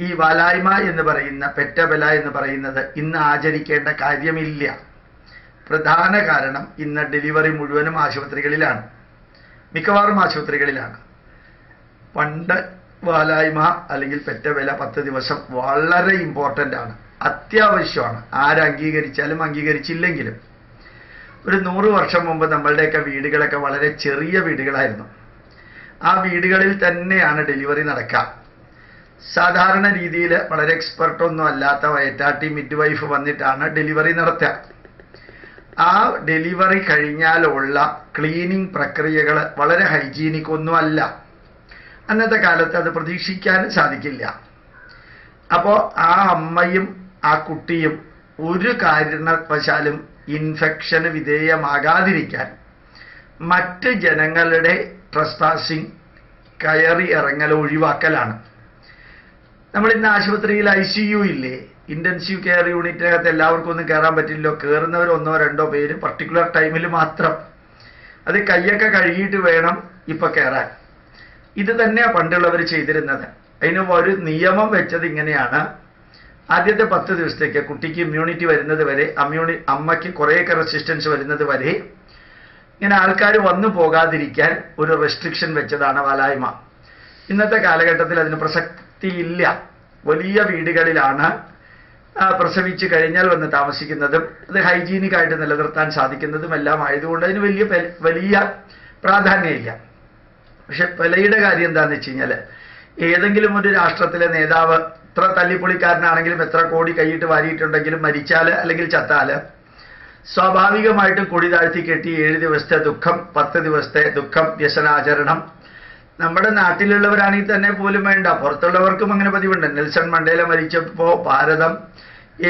ഈ വാലായ്മ എന്ന് പറയുന്ന പെറ്റബല എന്ന് പറയുന്നത് ഇന്ന് ആചരിക്കേണ്ട കാര്യമില്ല. പ്രധാന കാരണം ഇന്ന് ഡെലിവറി മുഴുവനും ആശുപത്രികളിലാണ്. മിക്കവാറും ആശുപത്രികളിലാണ്. പണ്ട് വാലായ്മ അല്ലെങ്കിൽ പെറ്റബല പത്ത് ദിവസം വളരെ ഇമ്പോർട്ടന്റ് ആണ്. അത്യാവശ്യമാണ്. ആരംഗീകരിച്ചാലും അംഗീകരിച്ചാലും അംഗീകരിച്ചില്ലെങ്കിലും. ഒരു നൂറ് വർഷം മുമ്പ് നമ്മളുടെയൊക്കെ വീടുകളൊക്കെ വളരെ ചെറിയ വീടുകളായിരുന്നു. ആ വീടുകളിൽ തന്നെയാണ് ഡെലിവറി നടക്കുക. സാധാരണ രീതിയിൽ വളരെ എക്സ്പെർട്ട് ഒന്നും അല്ലാത്ത വയറ്റാട്ടി മിഡ് വൈഫ് വന്നിട്ടാണ് ഡെലിവറി നടത്തുക. ആ ഡെലിവറി കഴിഞ്ഞാലുള്ള ക്ലീനിങ് പ്രക്രിയകൾ വളരെ ഹൈജീനിക് ഒന്നും അല്ല അന്നത്തെ കാലത്ത് അത് പ്രതീക്ഷിക്കാൻ സാധിക്കില്ല. അപ്പോൾ ആ അമ്മയും ആ കുട്ടിയും ഒരു കാരണവശാലും ഇൻഫെക്ഷന് വിധേയമാകാതിരിക്കാൻ മറ്റ് ജനങ്ങളുടെ ട്രസ്പാസിങ് കയറി ഇറങ്ങൽ ഒഴിവാക്കലാണ്. നമ്മൾ ഇന്ന് ആശുപത്രിയിൽ ഐ സി യു ഇല്ലേ? ഇന്റൻസീവ് കെയർ യൂണിറ്റിനകത്ത് എല്ലാവർക്കും ഒന്നും കയറാൻ പറ്റില്ലല്ലോ. കയറുന്നവർ ഒന്നോ രണ്ടോ പേര് പർട്ടിക്കുലർ ടൈമിൽ മാത്രം. അത് കൈയൊക്കെ കഴുകിയിട്ട് വേണം ഇപ്പൊ കയറാൻ ഇത് തന്നെയാണ് പണ്ടുള്ളവർ ചെയ്തിരുന്നത്. അതിന് ഒരു നിയമം വെച്ചത് ഇങ്ങനെയാണ്. ആദ്യത്തെ പത്ത് ദിവസത്തേക്ക് കുട്ടിക്ക് ഇമ്മ്യൂണിറ്റി വരുന്നത് വരെ അമ്മ്യൂണി അമ്മയ്ക്ക് കുറേയൊക്കെ റെസിസ്റ്റൻസ് വരുന്നത് വരെ ഇങ്ങനെ ആൾക്കാർ വന്നു പോകാതിരിക്കാൻ ഒരു റെസ്ട്രിക്ഷൻ വെച്ചതാണ് വാലായ്മ. ഇന്നത്തെ കാലഘട്ടത്തിൽ അതിന് പ്രസക്തിയില്ല വലിയ വീടുകളിലാണ് പ്രസവിച്ചു കഴിഞ്ഞാൽ വന്ന് താമസിക്കുന്നതും അത് ഹൈജീനിക് ആയിട്ട് നിലനിർത്താൻ സാധിക്കുന്നതും എല്ലാം ആയതുകൊണ്ട് അതിന് വലിയ വലിയ പ്രാധാന്യമില്ല. പക്ഷെ പെലയുടെ കാര്യം എന്താന്ന് വെച്ച് കഴിഞ്ഞാൽ ഏതെങ്കിലും ഒരു രാഷ്ട്രത്തിലെ നേതാവ് എത്ര തല്ലിപ്പൊളിക്കാരനാണെങ്കിലും എത്ര കോടി കൈയിട്ട് വാരിയിട്ടുണ്ടെങ്കിലും മരിച്ചാൽ അല്ലെങ്കിൽ ചത്താൽ സ്വാഭാവികമായിട്ടും കൊടി താഴ്ത്തി കെട്ടി ഏഴ് ദിവസത്തെ ദുഃഖം പത്ത് ദിവസത്തെ ദുഃഖം വ്യസനാചരണം നമ്മുടെ നാട്ടിലുള്ളവരാണെങ്കിൽ തന്നെ പോലും വേണ്ട. പുറത്തുള്ളവർക്കും അങ്ങനെ പതിവുണ്ട്. നെൽസൺ മണ്ടേല മരിച്ചപ്പോൾ ഭാരതം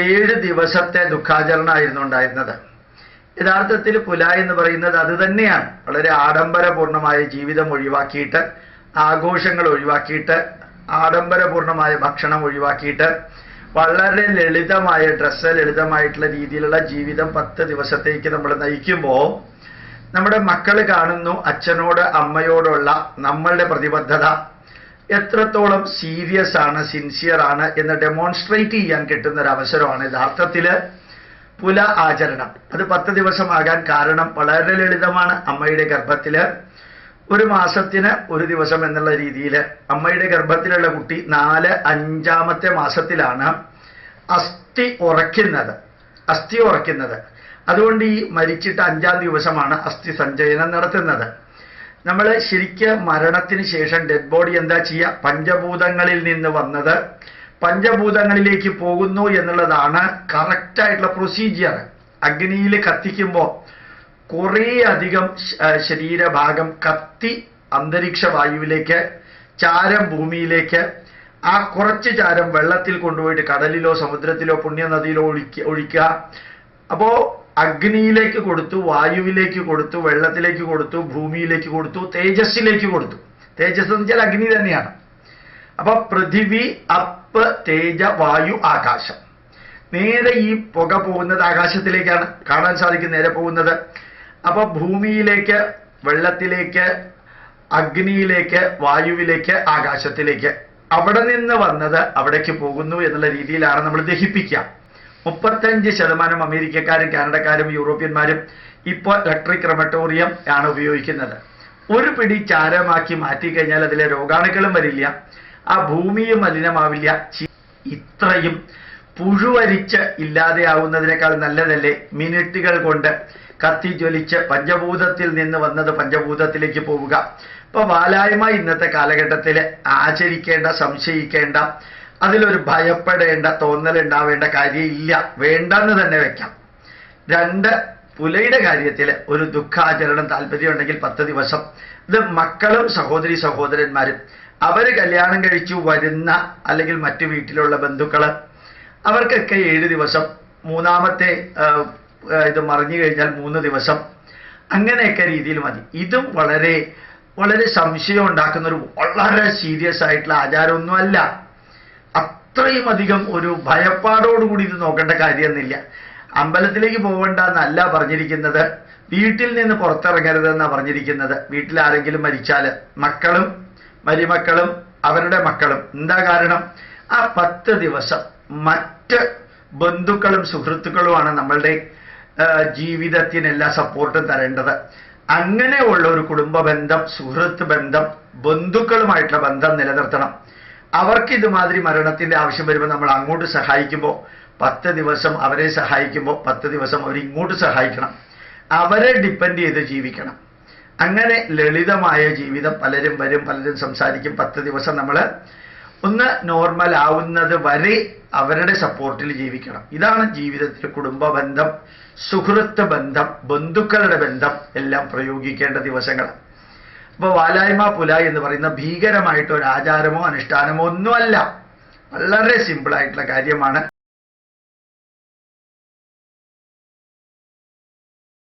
ഏഴ് ദിവസത്തെ ദുഃഖാചരണമായിരുന്നു ഉണ്ടായിരുന്നത്. യഥാർത്ഥത്തിൽ പുല എന്ന് പറയുന്നത് അത് തന്നെയാണ്. വളരെ ആഡംബരപൂർണമായ ജീവിതം ഒഴിവാക്കിയിട്ട് ആഘോഷങ്ങൾ ഒഴിവാക്കിയിട്ട് ആഡംബരപൂർണമായ ഭക്ഷണം ഒഴിവാക്കിയിട്ട് വളരെ ലളിതമായ ഡ്രസ്സ് ലളിതമായിട്ടുള്ള രീതിയിലുള്ള ജീവിതം പത്ത് ദിവസത്തേക്ക് നമ്മൾ നയിക്കുമ്പോൾ നമ്മുടെ മക്കൾ കാണുന്നു അച്ഛനോട് അമ്മയോടുള്ള നമ്മളുടെ പ്രതിബദ്ധത. എത്രത്തോളം സീരിയസ് ആണ് സിൻസിയർ ആണ് എന്ന് ഡെമോൺസ്ട്രേറ്റ് ചെയ്യാൻ കിട്ടുന്ന ഒരു അവസരമാണ് യഥാർത്ഥത്തിൽ പുല ആചരണം. അത് പത്ത് ദിവസമാകാൻ കാരണം വളരെ ലളിതമാണ് അമ്മയുടെ ഗർഭത്തിൽ. ഒരു മാസത്തിന് ഒരു ദിവസം എന്നുള്ള രീതിയിൽ അമ്മയുടെ ഗർഭത്തിലുള്ള കുട്ടി നാല് അഞ്ചാമത്തെ മാസത്തിലാണ് അസ്ഥി ഉറയ്ക്കുന്നത്. അസ്ഥി ഉറയ്ക്കുന്നത്. അതുകൊണ്ട് ഈ മരിച്ചിട്ട് അഞ്ചാം ദിവസമാണ് അസ്ഥി സഞ്ചയനം നടത്തുന്നത്. നമ്മൾ ശരിക്ക് മരണത്തിന് ശേഷം ഡെഡ് ബോഡി എന്താ ചെയ്യുക? പഞ്ചഭൂതങ്ങളിൽ നിന്ന് വന്നത്. പഞ്ചഭൂതങ്ങളിലേക്ക് പോകുന്നു എന്നുള്ളതാണ് കറക്റ്റായിട്ടുള്ള പ്രൊസീജിയർ അഗ്നിയിൽ കത്തിക്കുമ്പോൾ കുറേ അധികം ശരീരഭാഗം കത്തി അന്തരീക്ഷ വായുവിലേക്ക് ചാരം ഭൂമിയിലേക്ക് ആ കുറച്ച് ചാരം വെള്ളത്തിൽ കൊണ്ടുപോയിട്ട് കടലിലോ സമുദ്രത്തിലോ പുണ്യനദിയിലോ ഒഴിക്കുക ഒഴിക്കുക. അപ്പോ അഗ്നിയിലേക്ക് കൊടുത്തു വായുവിലേക്ക് കൊടുത്തു വെള്ളത്തിലേക്ക് കൊടുത്തു ഭൂമിയിലേക്ക് കൊടുത്തു തേജസ്സിലേക്ക് കൊടുത്തു. തേജസ് എന്ന് വെച്ചാൽ അഗ്നി തന്നെയാണ്. അപ്പൊ പൃഥിവി അപ്പ് തേജ വായു ആകാശം. നേരെ ഈ പുക പോകുന്നത് ആകാശത്തിലേക്കാണ്. കാണാൻ സാധിക്കും നേരെ പോകുന്നത്. അപ്പൊ ഭൂമിയിലേക്ക് വെള്ളത്തിലേക്ക് അഗ്നിയിലേക്ക് വായുവിലേക്ക് ആകാശത്തിലേക്ക്. അവിടെ നിന്ന് വന്നത് അവിടേക്ക് പോകുന്നു എന്നുള്ള രീതിയിലാണ് നമ്മൾ ദഹിപ്പിക്കുക. മുപ്പത്തഞ്ച് ശതമാനം അമേരിക്കക്കാരും കാനഡക്കാരും യൂറോപ്യന്മാരും ഇപ്പോൾ ഇലക്ട്രിക് ക്രമറ്റോറിയം ആണ് ഉപയോഗിക്കുന്നത്. ഒരു പിടി ചാരമാക്കി മാറ്റിക്കഴിഞ്ഞാൽ അതിലെ രോഗാണുക്കളും വരില്ല. ആ ഭൂമിയും മലിനമാവില്ല. ഇത്രയും പുഴുവരിച്ച് ഇല്ലാതെയാവുന്നതിനേക്കാൾ നല്ലതല്ലേ? മിനിറ്റുകൾ കൊണ്ട് കത്തി ജ്വലിച്ച് പഞ്ചഭൂതത്തിൽ നിന്ന് വന്നത് പഞ്ചഭൂതത്തിലേക്ക് പോവുക. ഇപ്പൊ വാലായ്മ ഇന്നത്തെ കാലഘട്ടത്തിൽ ആചരിക്കേണ്ട സംശയിക്കേണ്ട അതിലൊരു ഭയപ്പെടേണ്ട തോന്നൽ ഉണ്ടാവേണ്ട കാര്യമില്ല. വേണ്ടെന്ന് തന്നെ വെക്കാം. രണ്ട് പുലയുടെ കാര്യത്തിൽ ഒരു ദുഃഖാചരണം താല്പര്യമുണ്ടെങ്കിൽ പത്ത് ദിവസം. ഇത് മക്കളും സഹോദരി സഹോദരന്മാരും. അവർ കല്യാണം കഴിച്ചു വരുന്ന അല്ലെങ്കിൽ മറ്റു വീട്ടിലുള്ള ബന്ധുക്കൾ അവർക്കൊക്കെ ഏഴ് ദിവസം. മൂന്നാമത്തെ ഇത് മറിഞ്ഞു കഴിഞ്ഞാൽ മൂന്ന് ദിവസം. അങ്ങനെയൊക്കെ രീതിയിൽ മതി. ഇതും വളരെ വളരെ സംശയം ഉണ്ടാക്കുന്ന ഒരു വളരെ സീരിയസ് ആയിട്ടുള്ള ആചാരമൊന്നുമല്ല. അത്രയും അധികം ഒരു ഭയപ്പാടോടുകൂടി ഇത് നോക്കേണ്ട കാര്യമൊന്നുമില്ല. അമ്പലത്തിലേക്ക് പോകണ്ട എന്നല്ല പറഞ്ഞിരിക്കുന്നത്. വീട്ടിൽ നിന്ന് പുറത്തിറങ്ങരുതെന്നാണ് പറഞ്ഞിരിക്കുന്നത്. വീട്ടിൽ ആരെങ്കിലും മരിച്ചാൽ മക്കളും മരുമക്കളും അവരുടെ മക്കളും. എന്താ കാരണം? ആ പത്ത് ദിവസം മറ്റ് ബന്ധുക്കളും സുഹൃത്തുക്കളുമാണ് നമ്മളുടെ ജീവിതത്തിനെല്ലാം സപ്പോർട്ടും തരേണ്ടത്. അങ്ങനെയുള്ള ഒരു കുടുംബ ബന്ധം സുഹൃത്ത് ബന്ധം ബന്ധുക്കളുമായിട്ടുള്ള ബന്ധം നിലനിർത്തണം. അവർക്ക് ഇതുമാതിരി മരണത്തിന്റെ ആവശ്യം വരുമ്പോൾ നമ്മൾ അങ്ങോട്ട് സഹായിക്കുമ്പോൾ പത്ത് ദിവസം അവരെ സഹായിക്കുമ്പോൾ പത്ത് ദിവസം അവർ ഇങ്ങോട്ട് സഹായിക്കണം. അവരെ ഡിപ്പെൻഡ് ചെയ്ത് ജീവിക്കണം. അങ്ങനെ ലളിതമായ ജീവിതം പലരും വരും പലരും സംസാരിക്കും. പത്ത് ദിവസം നമ്മൾ ഒന്ന് നോർമൽ ആവുന്നത് വരെ അവരുടെ സപ്പോർട്ടിൽ ജീവിക്കണം. ഇതാണ് ജീവിതത്തിൽ കുടുംബ ബന്ധം സുഹൃത്ത് ബന്ധം ബന്ധുക്കളുടെ ബന്ധം എല്ലാം പ്രയോഗിക്കേണ്ട ദിവസങ്ങൾ അപ്പോൾ വാലായ്മ പുല എന്ന് പറയുന്ന ഭീകരമായിട്ടോ ഒരു ആചാരമോ അനുഷ്ഠാനമോ ഒന്നുമല്ല. വളരെ സിമ്പിൾ ആയിട്ടുള്ള കാര്യമാണ്.